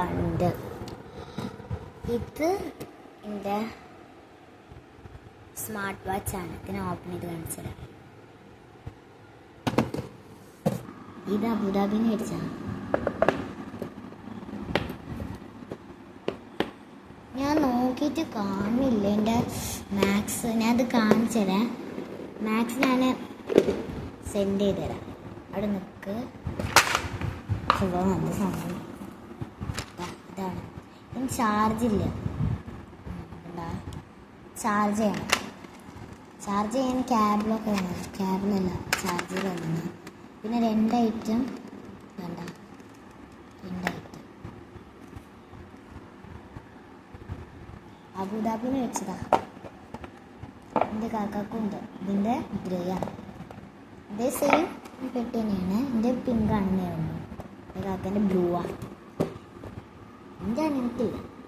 കണ്ട് ഇത് എന്റെ സ്മാർട്ട് വാച്ചാണ് ഇതിനെ ഓപ്പൺ ചെയ്ത് കാണിച്ചത് ഇത് അബുദാബിന്ന് മേടിച്ചാണ് ഞാൻ നോക്കിയിട്ട് കാണില്ല. എന്റെ മാക്സ് ഞാൻ അത് കാണിച്ചുതരാം മാക്സ് ഞാൻ സെൻഡ് ചെയ്ത് തരാം. അവിടെ നിൽക്ക് ഹലോ നല്ല സംഭവം? ഇതാണ്. ഇനി ചാർജ് ഇല്ല? ചാർജ് ചെയ്യണം. ചാർജ് ചെയ്യാൻ ക്യാബിലൊക്കെ വേണം. ക്യാബിലല്ല ചാർജർ വേണം പിന്നെ രണ്ട് ഐറ്റം വേണ്ട. രണ്ട് ഐറ്റം അബുദാബിന് വെച്ചതാ. എന്റെ കാക്കാക്കുണ്ട്. ഇതിന്റെ ഗ്രേ ആണ്. ഇതേ സെയിം പെട്ടി തന്നെയാണ്. എന്റെ പിങ്ക് ആണെന്നേ ഉള്ളൂ. എന്റെ കാക്കന്റെ ബ്ലൂ ആണ് എന്റെ അങ്ങനത്തെ ഇല്ല